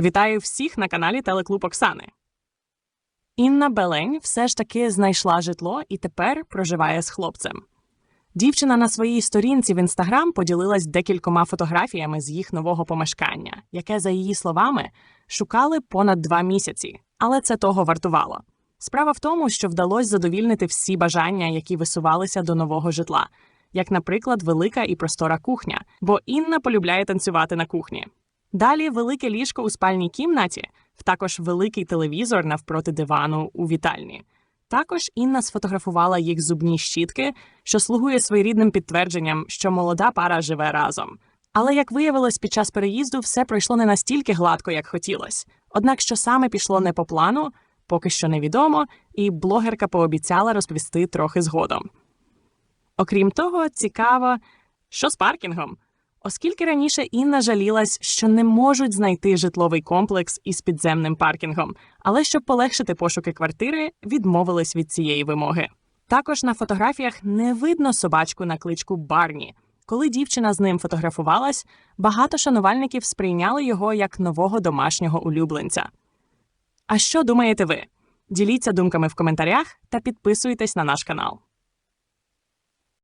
Вітаю всіх на каналі Телеклуб Оксани. Інна Белень все ж таки знайшла житло і тепер проживає з хлопцем. Дівчина на своїй сторінці в інстаграм поділилась декількома фотографіями з їх нового помешкання, яке, за її словами, шукали понад два місяці, але це того вартувало. Справа в тому, що вдалося задовільнити всі бажання, які висувалися до нового житла, як, наприклад, велика і простора кухня, бо Інна полюбляє танцювати на кухні. Далі велике ліжко у спальній кімнаті, також великий телевізор навпроти дивану у вітальні. Також Інна сфотографувала їх зубні щітки, що слугує своєрідним підтвердженням, що молода пара живе разом. Але як виявилось, під час переїзду все пройшло не настільки гладко, як хотілося. Однак, що саме пішло не по плану, поки що невідомо, і блогерка пообіцяла розповісти трохи згодом. Окрім того, цікаво, що з паркінгом. Оскільки раніше Інна жалілась, що не можуть знайти житловий комплекс із підземним паркінгом, але щоб полегшити пошуки квартири, відмовились від цієї вимоги. Також на фотографіях не видно собачку на кличку Барні. Коли дівчина з ним фотографувалась, багато шанувальників сприйняли його як нового домашнього улюбленця. А що думаєте ви? Діліться думками в коментарях та підписуйтесь на наш канал.